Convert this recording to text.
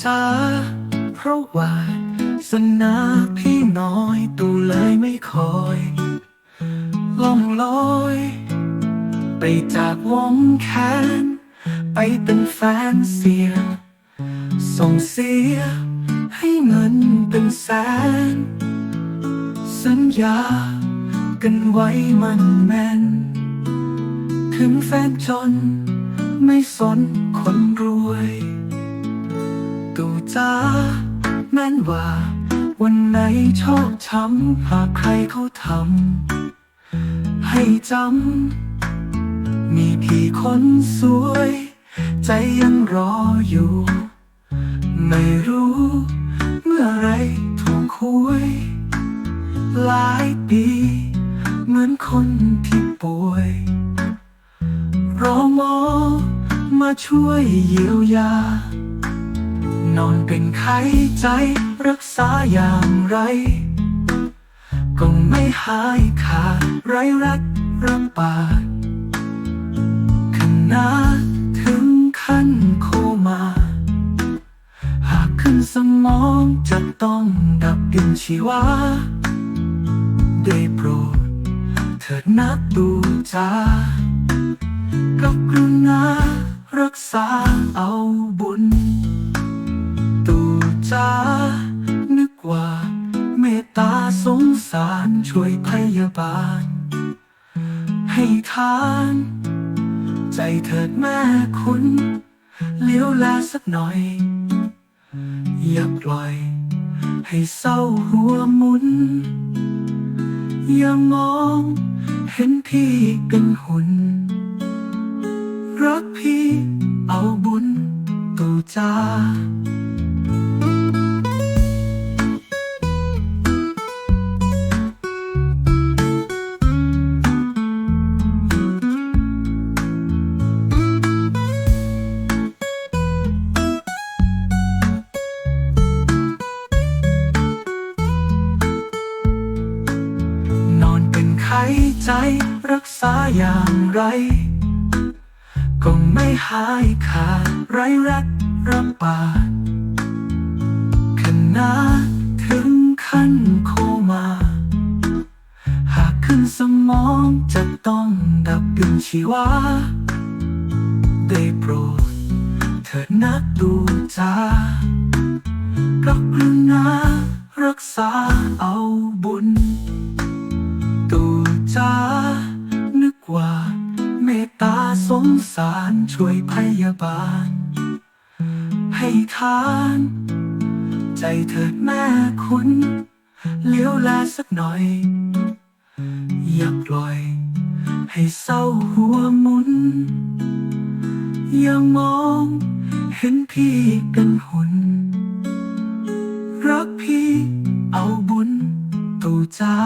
จ้าเพราะว่าสนาพี่น้อยตูเลยไม่คอยล่องลอย ไปจากวงแขนไปเป็นแฟนเสีย ส่งเสีย ให้เงินเป็นแสน สัญญากันไว้มันแม่น ถึงแฟนจน ไม่สนคนรวย ตูจ้าแม่นว่า วันไหนชอบช้ำหากใครเขาทำให้จำ มีพี่คนสวย ใจยังรออยู่ ไม่รู้ เมื่อไรถูกคุย หลายปี เหมือนคนที่ป่วย รอหมอมาช่วยเยียวยา นอนเป็นไข้ใจ รักษาอย่างไร ก็ไม่หายขาดไรรักรักปาขนาดถึงขั้นโคมา หากขึ้นสมองจะต้องดับดินชีวาได้โปรด เถิดนักดูจากับกรุณารักษาเอาบุญา นึกว่า เมตตาสงสารช่วยพยาบาล ให้ทาน ใจเถิดแม่คุณเลี้ยวแลสักหน่อย อย่าปล่อย ให้เศร้าหัวมุน อย่ามอง เห็นพี่เป็นหุ่น รักพี่เอาบุญตูจ้า อนเป็นไข้ใจรักษาอย่างไร ก็ไม่หายขาดไรรักรับปาขนาดถึงขั้นโคมา หากขึ้นสมองจะต้องดับดึงชีวา ได้โปรดเถิดนักดูจากับกรุณารักษา สารช่วยพยาบาล ให้ทาน ใจเถิดแม่คุณเลี้ยวแลสักหน่อย อย่าปล่อย ให้เศร้าหัวมุน อย่ามองเห็นพี่เป็นหุ่น รักพี่เอาบุญตูจ้า